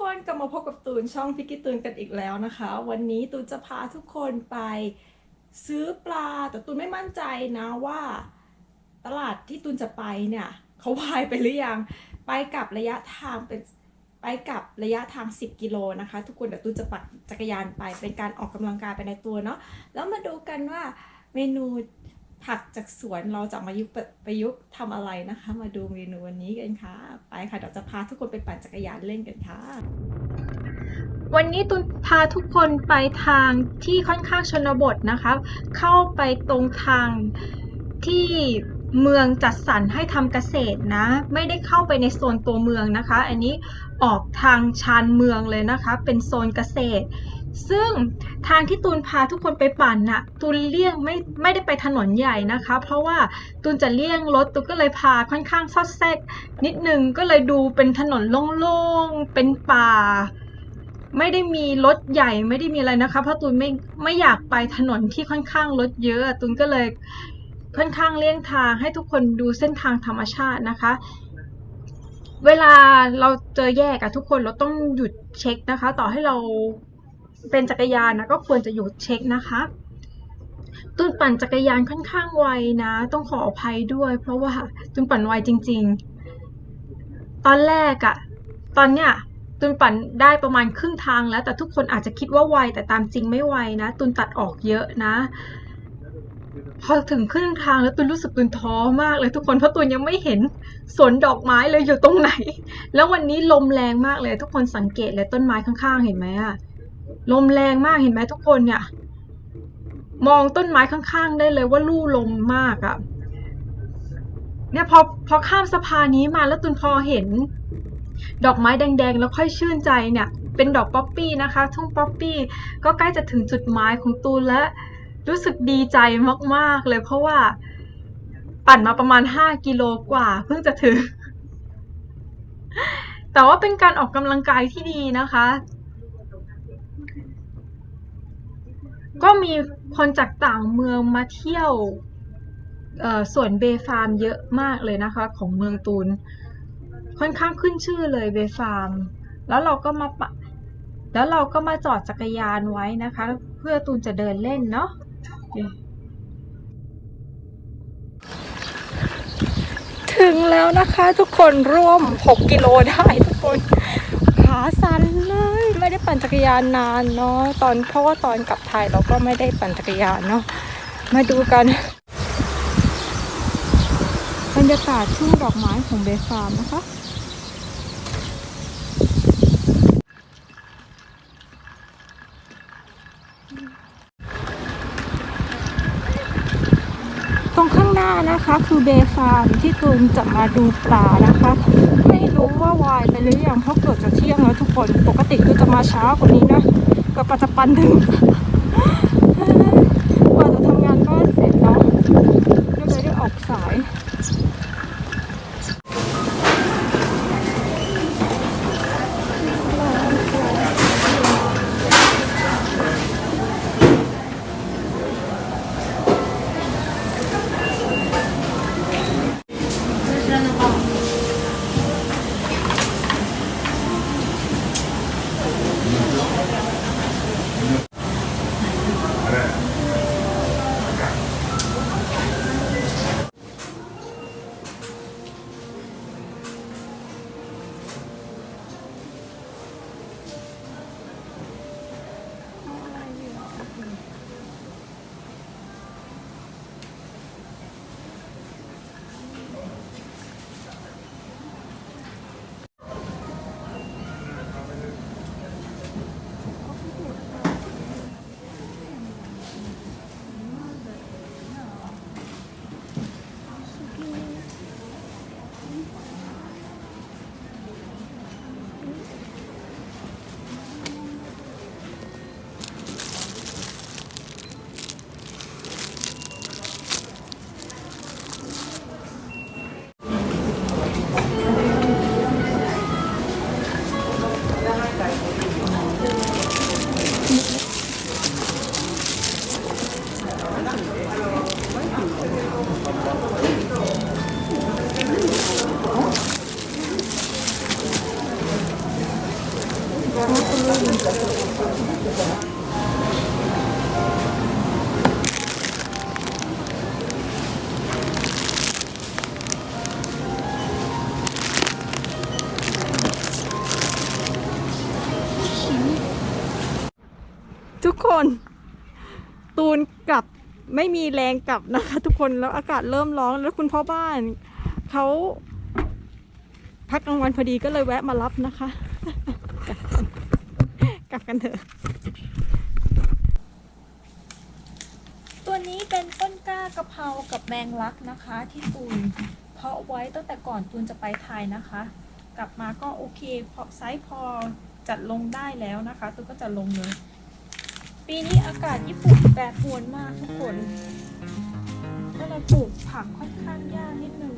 ค่ะทุกคนกลับมาพบกับตูนช่องพิกกี้ตูนกันอีกแล้วนะคะ วันนี้ตูนจะพาทุกคนไปซื้อปลาแต่ตูนไม่มั่นใจนะว่า ตลาดที่ตูนจะไปเนี่ยเขาวายไปหรือยังไปกับระยะทางเป็นไปกับระยะทาง 10 กิโลนะคะ ทุกคนเดี๋ยวตูนจะปั่นจักรยานไปเป็นการออกกำลังกายไปในตัวเนาะแล้วมาดูกันว่าเมนู ผักจากสวนเราจะมายุกต์ประยุกต์ทำอะไรนะคะ มาดูเมนูวันนี้กันค่ะ ไปค่ะเดี๋ยวจะพาทุกคนไปปั่นจักรยานเล่นกันค่ะ วันนี้ตุนพาทุกคนไปทางที่ค่อนข้างชนบทนะคะ เข้าไปตรงทางที่เมืองจัดสรรให้ทำเกษตรนะ ไม่ได้เข้าไปในโซนตัวเมืองนะคะ อันนี้ออกทางชานเมืองเลยนะคะ เป็นโซนเกษตร ซึ่งทางที่ตูนพาทุกคนไปปั่นน่ะตูนเลี่ยงไม่ไม่ได้ไปถนนใหญ่นะคะ เพราะว่าตูนจะเลี่ยงรถตูนก็เลยพาค่อนข้างซอดแซกนิดนึงก็เลยดูเป็นถนนโล่งๆเป็นป่า ไม่ได้มีรถใหญ่ไม่ได้มีอะไรนะคะ เพราะตูนไม่ไม่อยากไปถนนที่ค่อนข้างรถเยอะตูนก็เลยค่อนข้างเลี่ยงทางให้ทุกคนดูเส้นทางธรรมชาตินะคะเวลาเราเจอแยกอะทุกคนเราต้องหยุดเช็คนะคะ ต่อให้เรา เป็นจักรยานนะก็ควรจะหยุดเช็คนะคะตูนปั่นจักรยานค่อนข้างไวนะ ต้องขออภัยด้วย เพราะว่าตูนปั่นไวจริง ๆ ตอนแรกอะตอนเนี้ยตุนปั่นได้ประมาณครึ่งทางแล้ว แต่ทุกคนอาจจะคิดว่าไวแต่ตามจริงไม่ไวนะ ตุนตัดออกเยอะนะ พอถึงครึ่งทางแล้วตุนรู้สึกตุนท้อมากเลยทุกคนเพราะตุนยังไม่เห็นสวนดอกไม้เลยอยู่ตรงไหน แล้ววันนี้ลมแรงมากเลย ทุกคนสังเกตเลยต้นไม้ข้างๆเห็นไหมอะ ลมแรงมากเห็นไหมทุกคนเนี่ย มองต้นไม้ข้างๆ ได้เลยว่าลู่ลมมากอะเนี่ยพอพอข้ามสะพานนี้มาแล้วตุนพอเห็น ดอกไม้แดงๆ แล้วค่อยชื่นใจเนี่ย เป็นดอกป๊อปปี้นะคะทุ่งป๊อปปี้ก็ใกล้จะถึงจุดหมายของตูนแล้วรู้สึกดีใจมากๆเลย เพราะว่า ปั่นมาประมาณ 5 กิโลกว่า เพิ่งจะถึง แต่ว่าเป็นการออกกำลังกายที่ดีนะคะ ก็มีคนจากต่างเมืองมาเที่ยวเอ่อสวนเบฟาร์มเยอะมากเลยนะคะ ของเมืองตูนค่อนข้างขึ้นชื่อเลยเบฟาร์ม แล้วเราก็มาปะแล้วเราก็มาจอดจักรยานไว้นะคะ เพื่อตูนจะเดินเล่นเนาะถึงแล้วนะคะทุกคนร่วม 6 กิโลได้ทุกคน ขาสั่นเลย ไม่ได้ปั่นจักรยานนานเนาะตอนเพราะว่าตอนกลับไทยเราก็ไม่ได้ปั่นจักรยานเนาะมาดูกัน บรรยากาศทุ่งดอกไม้ของเบฟาร์มนะคะ ตรงข้าง หน้านะคะคือเบฟาร์มที่ตูนจะมาดูปลานะคะ ไม่รู้ว่าวายไปหรือยังเพราะเกิดจะเที่ยงแล้วทุกคนปกติคือจะมาเช้ากว่านี้นะก็ปัจจุบันถึง ทุกคนตูนกลับไม่มีแรงกลับนะคะ ทุกคนแล้วอากาศเริ่มร้อนแล้วคุณพ่อบ้านเขาพักกลางวันพอดีก็เลยแวะมารับนะคะ กันเถอะ ตัวนี้เป็นต้นกล้ากะเพรากับแมงลักนะคะ ที่ตูนเพาะไว้ตั้งแต่ก่อนตูนจะไปไทยนะคะ กลับมาก็โอเคพอไซส์พอจัดลงได้แล้วนะคะตูนก็จะลงเลย ปีนี้อากาศญี่ปุ่นแปรปรวนมากทุกคนก็เลยปลูกผักค่อนข้างยากนิดนึง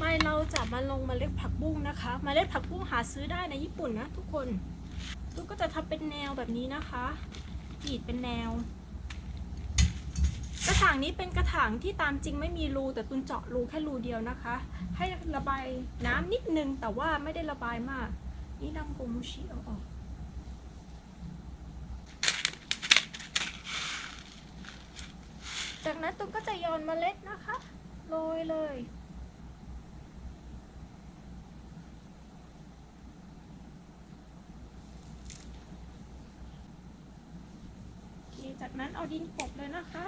ไปเราจะมาลงมเมล็ดผักบุ้งนะคะมเมล็ดผักบุ้งหาซื้อได้ในญี่ปุ่นนะทุกคนตุกก็จะทำเป็นแนวแบบนี้นะคะกรีดเป็นแนว กระถางนี้เป็นกระถางที่ตามจริงไม่มีรูแต่ตุนเจาะรูแค่รูเดียวนะคะ ให้ระบายน้ำนิดนึงแต่ว่าไม่ได้ระบายมาก นี่นำโกมุชิเอาออกจากนั้นตุนก็จะโยนเมล็ดนะคะโรยเลย โอเค จากนั้นเอาดินกลบเลยนะคะ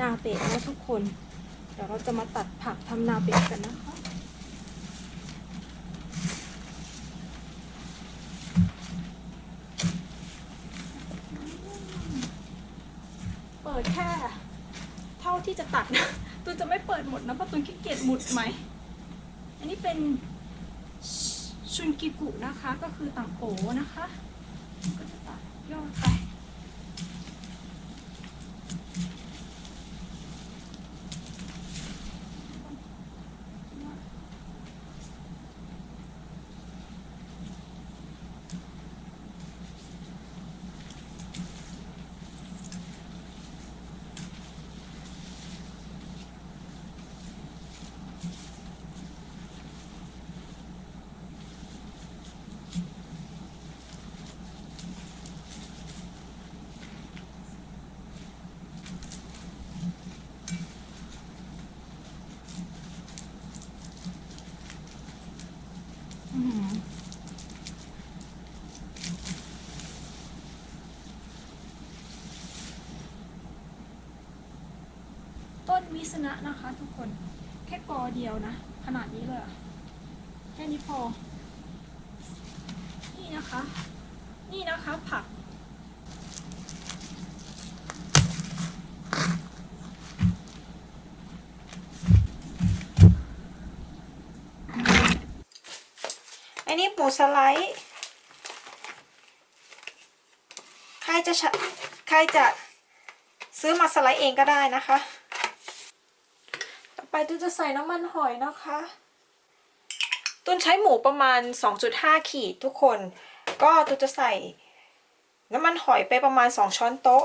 นาเป็ดนะทุกคน เดี๋ยวเราจะมาตัดผักทำนาเป็ดกันนะคะเปิดแค่ เท่าที่จะตัดนะตูนจะไม่เปิดหมดนะเพราะตูนขี้เกียจหมุดไหม อันนี้เป็นชุนกิกุนะคะก็คือต่างโอนะคะ ก็จะตัดยอดไป ชนะนะคะทุกคน แค่กอเดียวนะ ขนาดนี้เลยแค่นี้พอ นี่นะคะ นี่นะคะผัก อันนี้หมูสไลด์ ใครจะชะใครจะซื้อมาสไลด์เองก็ได้นะคะ ไปตูนจะใส่น้ำมันหอยนะคะ ตุนใช้หมูประมาณ 2.5 ขีดทุกคน ก็ตุนจะใส่น้ำมันหอยไปประมาณ 2 ช้อนโต๊ะ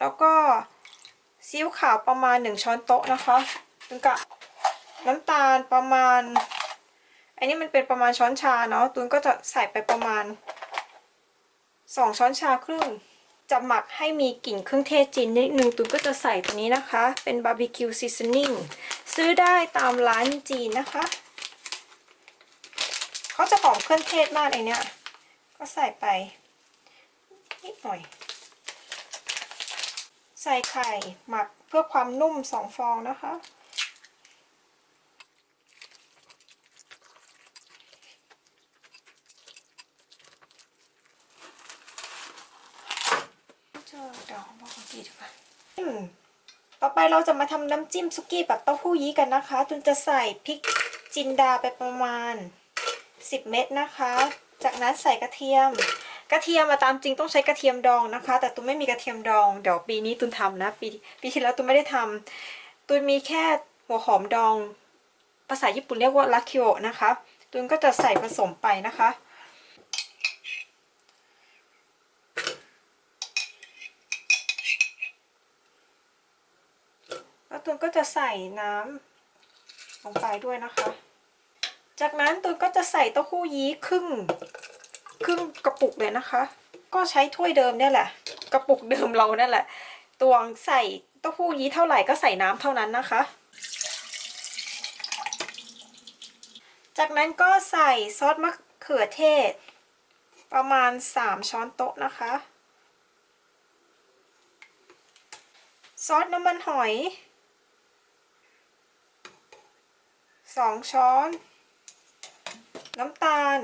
แล้วก็ซีอิ๊วขาวประมาณ 1 ช้อนโต๊ะนะคะตุนกะน้ำตาลประมาณ อันนี้มันเป็นประมาณช้อนชาเนาะตูนก็จะใส่ไปประมาณ 2 ช้อนชาครึ่ง จะหมักให้มีกลิ่นเครื่องเทศจีนนิดนึงตูนก็จะใส่ตัวนี้นะคะ เป็นบาร์บีคิวซีซันนิ่งซื้อได้ตามร้านจีนนะคะเขาจะหอมเครื่องเทศมากไอเนี้ยก็ใส่ไป นิดหน่อย ใส่ไข่หมักเพื่อความนุ่มสองฟองนะคะ เจอเดี๋ยวบอกเมื่อกี้ดีกว่าอืม ต่อไปเราจะมาทำน้ำจิ้มซุกี้แบบเต้าหู้ยี้กันนะคะตุนจะใส่พริกจินดาไปประมาณ 10 เม็ดนะคะ จากนั้นใส่กระเทียม กระเทียมมาตามจริงต้องใช้กระเทียมดองนะคะ แต่ตุนไม่มีกระเทียมดอง เดี๋ยวปีนี้ตุนทำนะ ปีปีที่แล้วตุนไม่ได้ทำตุนมีแค่หัวหอมดอง ภาษาญี่ปุ่นเรียกว่าลักคิโอนะคะตุนก็จะใส่ผสมไปนะคะ แล้วตูนก็ จะใส่น้ำลงไปด้วยนะคะ จากนั้นตูนก็จะใส่เต้าหู้ยี้ครึ่งครึ่งกระปุกเลยนะคะ ก็ใช้ถ้วยเดิมเนี่ยแหละ กระปุกเดิมเราเนี่ยแหละตวงใส่เต้าหู้ยี้เท่าไหร่ก็ใส่น้ำเท่านั้นนะคะ จากนั้นก็ใส่ซอสมะเขือเทศ ประมาณ 3 ช้อนโต๊ะนะคะ ซอสน้ำมันหอย สองช้อน น้ำตาล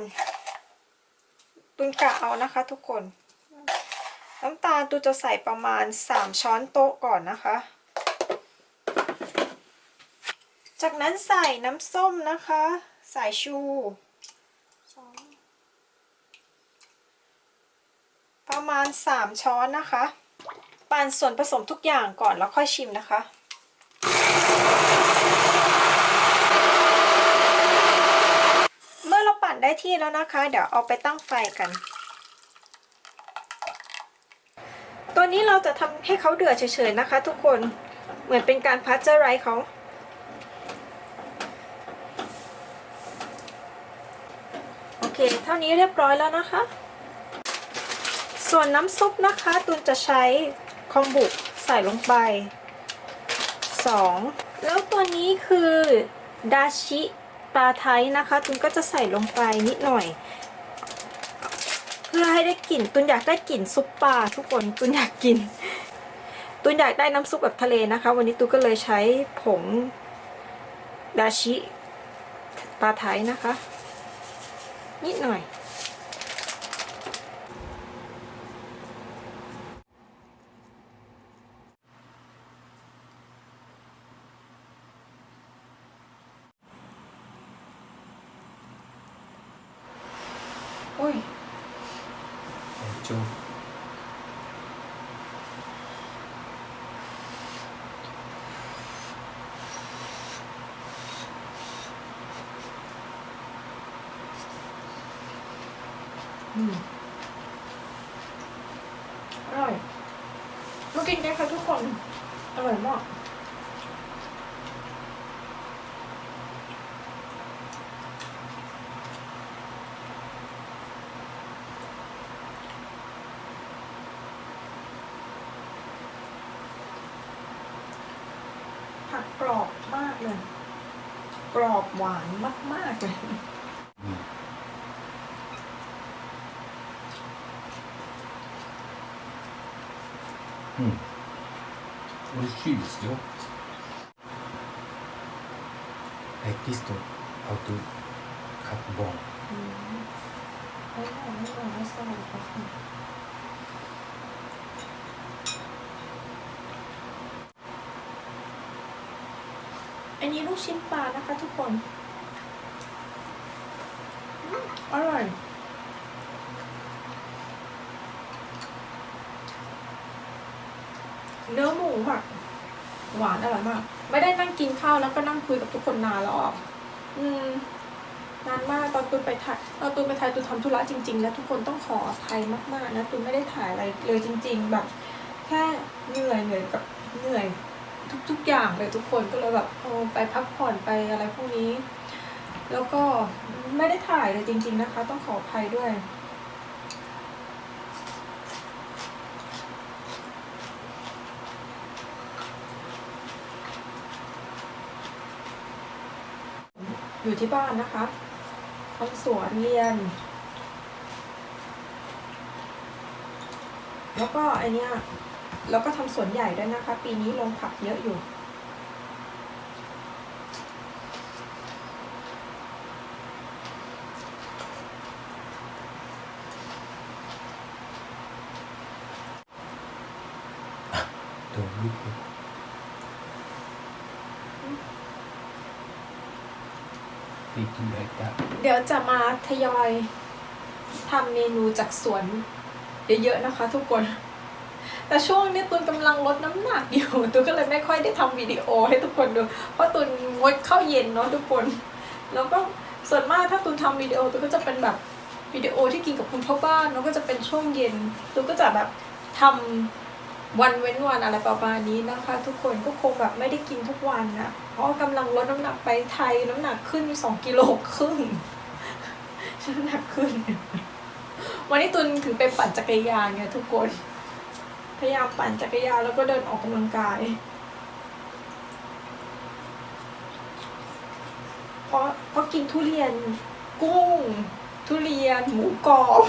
ตุนกะเอานะคะทุกคน น้ำตาลตูจะใส่ประมาณ3ช้อนโต๊ะก่อนนะคะ จากนั้นใส่น้ำส้มนะคะ สายชูประมาณ 3 ช้อนนะคะ ปั่นส่วนผสมทุกอย่างก่อนแล้วค่อยชิมนะคะ เมื่อเราปั่น ได้ที่แล้วนะคะ เดี๋ยวเอาไปตั้งไฟกัน ตัวนี้เราจะทำให้เขาเดือดเฉยๆนะคะ ทุกคน เหมือนเป็นการพัชเจอร์ไรส์เขาโอเค เท่านี้เรียบร้อยแล้วนะคะ ส่วนน้ำซุปนะคะตุนจะใช้คอมบุใส่ลงไป 2 แล้วตัวนี้คือดาชิ ปลาไทยนะคะ ตุนก็จะใส่ลงไปนิดหน่อย เพื่อให้ได้กลิ่น ตุนอยากได้กลิ่นซุปปลาทุกคน ตุนอยากกิน ตุนอยากได้น้ำซุปแบบทะเลนะคะ วันนี้ตุนก็เลยใช้ผงดาชิปลาไทยนะคะ นิดหน่อย อร่อยมากินกันค่ะทุกคน อร่อยมากผักกรอบมากเลย กรอบหวานมาก ๆ เลย うん。美味しいですよ。Like this to how to cut bone. อันนี้ลูกชิ้นปลานะคะทุกคน มูแบบหวานอร่อยมาก ไม่ได้นั่งกินข้าวแล้วก็นั่งคุยกับทุกคนนานแล้วอะอืมนานมากตอนตูนไปถ่ายตอนตูนไปถ่ายตูนทำธุระจริง ๆ แล้วทุกคนต้องขออภัยมากๆนะตูนไม่ได้ถ่ายอะไรเลยจริง ๆ แบบ แค่เหนื่อยเหนื่อยกับเหนื่อยทุกๆอย่างเลยทุกคนก็เลยแบบโอ้ไปพักผ่อนไปอะไรพวกนี้ แล้วก็ไม่ได้ถ่ายเลยจริง ๆนะคะ ต้องขออภัยด้วย อยู่ที่บ้านนะคะทำสวนเรียน แล้วก็ไอเนี้ยแล้วก็ทำสวนใหญ่ด้วยนะคะ ปีนี้ลงผักเยอะอยู่ ยวจะมาทยอยทำเมนูจากสวนเยอะๆนะคะ ทุกคน แต่ช่วงนี้ตุนกำลังลดน้ำหนักอยู่ตุนก็เลยไม่ค่อยได้ทำวิดีโอให้ทุกคนดู เพราะตุนงดเข้าเย็นเนาะทุกคน แล้วก็ส่วนมากถ้าตุนทำวิดีโอตุนก็จะเป็นแบบวิดีโอที่กินกับคุณพ่อบ้านแล้วก็จะเป็นช่วงเย็นตุนก็จะแบบทำวันเว้นวันอะไรประมาณนี้นะคะ ทุกคนก็คงแบบไม่ได้กินทุกวันนะเพราะกำลังลดน้ำหนักไปไทยน้ำหนักขึ้นสองกิโลครึ่ง น้ำหนักขึ้น วันนี้ตุนถึงไปปั่นจักรยานไงทุกคน พยายามปั่นจักรยานแล้วก็เดินออกกำลังกาย เพราะเพราะกินทุเรียนกุ้ง ทุเรียน หมูกรอบ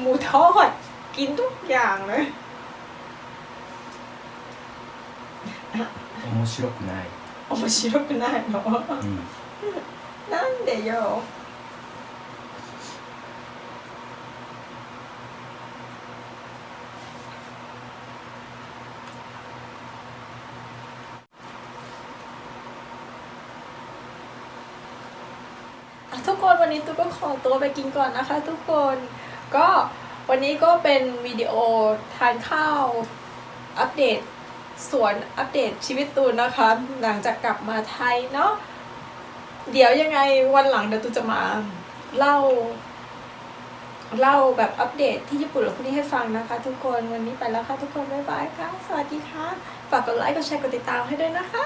หมูทอด กินทุกอย่างเลย 面白くない、面白くないのうん、 なんでよอ่ะทุกคนวันนี้ตุ๊กก็ขอตัวไปกินก่อนนะคะ ทุกคนก็วันนี้ก็เป็นวิดีโอทานข้าวอัปเดตสวนอัปเดตชีวิตตูนนะคะ หลังจากกลับมาไทยเนาะ เดี๋ยวยังไงวันหลังเดี๋ยวตูจะมาเล่า เล่าแบบอัปเดตที่ญี่ปุ่นหรือพวกนี้ให้ฟังนะคะ ทุกคนวันนี้ไปแล้วค่ะทุกคนบ๊ายบายค่ะ สวัสดีค่ะ ฝากกดไลค์กดแชร์กดติดตามให้ด้วยนะคะ